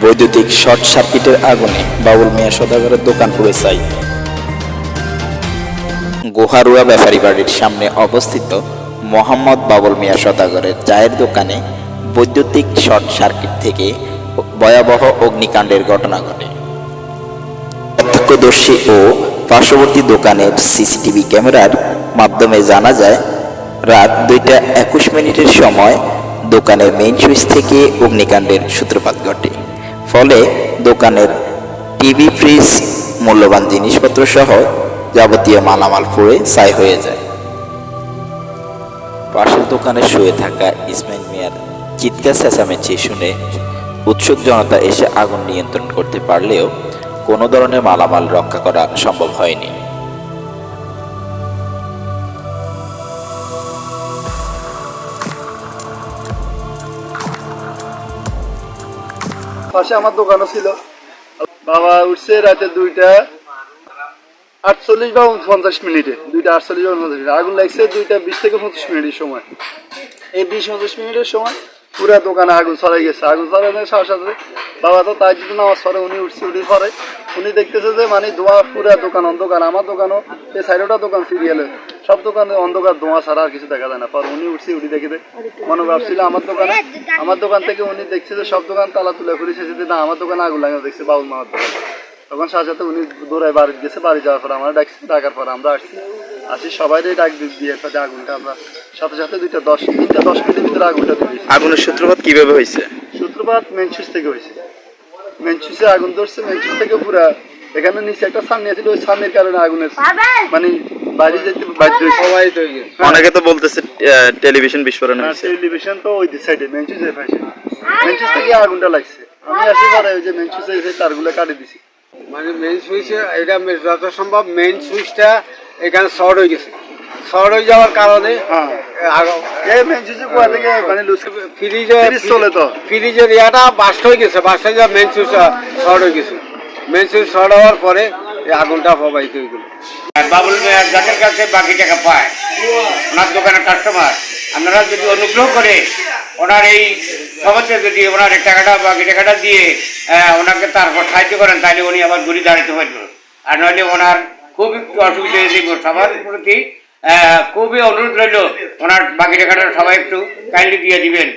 বৈদ্যুতিক শর্ট সার্কিটের আগুনে বাবুল মিয়া সদাগরের দোকান পুড়ে চাই গোহারুয়া ব্যাপারী বাড়ির সামনে অবস্থিত মোহাম্মদ বাবুল মিয়া সদাগরের চায়ের দোকানে বৈদ্যুতিক শর্ট সার্কিট থেকে ভয়াবহ অগ্নিকাণ্ডের ঘটনা ঘটে। প্রত্যক্ষদর্শী ও পার্শ্ববর্তী দোকানের সিসিটিভি ক্যামেরার মাধ্যমে জানা যায়, রাত দুইটা একুশ মিনিটের সময় দোকানের মেইন সুইচ থেকে অগ্নিকাণ্ডের সূত্রপাত ঘটে। ফলে দোকানের টিভি ফ্রিজ মূল্যবান জিনিসপত্র সহ যাবতীয় মালামাল পুড়ে ছাই হয়ে যায়। পাশের দোকানে শুয়ে থাকা ইসমাইল মিয়ার চিৎকার চেঁচামেচি শুনে উৎসুক জনতা এসে আগুন নিয়ন্ত্রণ করতে পারলেও কোনো ধরনের মালামাল রক্ষা করা সম্ভব হয়নি। পাশে আমার দোকানও ছিল। বাবা উঠছে রাতে দুইটা, আটচল্লিশ বা পঞ্চাশ মিনিটে। দুইটা আটচল্লিশ বা পঞ্চাশ মিনিট। আগুন লাগছে দুইটা বিশ থেকে পঁচিশ মিনিটের সময়। এই বিশ পঁচিশ মিনিটের সময় পুরো দোকানে আগুন ছড়াই গেছে। আগুন ছড়ানোর সাথে সাথে বাবা তো তাই যদি নামাজ পড়ে, উনি উঠছে, উঠে পরে উনি দেখতেছে যে মানে ধোঁয়া পুরা দোকান, অন্ধকার। আমার দোকানও, এই সাইডটা দোকান সিরিয়ালের সব দোকানে অন্ধকার ধোঁয়া ছাড়া আর কিছু দেখা যায় না। পর উনি উঠছে উঠে দেখে মনে ভাবছিল আমার দোকানে আমার দোকান থেকে উনি দেখছে যে সব দোকান তালা তুলে খুলেছে যে না আমার দোকানে আগুন লাগানো দেখছে বাবুল মামার দোকানে। তখন সাথে সাথে উনি দৌড়ায় বাড়ি গেছে বাড়ি যাওয়ার পর আমরা ডাকছি ডাকার পর আমরা আসছি। আসি সবাই ডাক দিয়ে সাথে আগুনটা আমরা সাথে সাথে দুইটা দশ তিনটা দশ মিনিটের ভিতরে আগুনটা দিয়েছি আগুনের সূত্রপাত কীভাবে হয়েছে? সূত্রপাত মেনচুস থেকে হয়েছে। মেনচুসে আগুন ধরছে মেনচুস থেকে পুরা এখানে নিচে একটা সামনে আছে ওই সামনের কারণে আগুনের মানে বাড়ি যেতে বাধ্য হয়েছে। অনেকে তো বলতেছে টেলিভিশন বিস্ফোরণ হয়েছে। টেলিভিশন তো ওই সাইডে মেনচুসে পাইছে মেনচুস থেকে আগুনটা লাগছে। আমি আসি পরে ওই যে মেনচুসে এসে তারগুলো কাটে দিছি। মানে মেইন সুইচে এটা যত সম্ভব মেইন সুইচটা এখানে শর্ট হয়ে গেছে। শর্ট হয়ে যাওয়ার কারণে হ্যাঁ। মানে ফ্রিজে চলে তো। ফ্রিজের ইয়াটা বাস্ট হয়ে গেছে বাস্ট হয়ে যাওয়া মেইন সুইচটা শর্ট হয়ে গেছে। সুইচ শর্ট হওয়ার পরে এই আগুনটা প্রবাহিত হয়ে গেল। আর বাবুল মিয়া যাদের কাছে বাকি টাকা পায়। ওনার দোকানের কাস্টমার আপনারা যদি অনুগ্রহ করে ওনার এই সমাজে যদি ওনার টাকাটা, বাকি টাকাটা দিয়ে ওনাকে তারপর সাহায্য করেন, তাহলে উনি আবার ঘুরে দাঁড়াতে পারবেন আর নইলে ওনার খুবই অসুবিধা যাবে সবার প্রতি খুবই অনুরোধ রইল, ওনার বাকি টাকাটা সবাই একটু কাইন্ডলি দিয়ে দিবেন।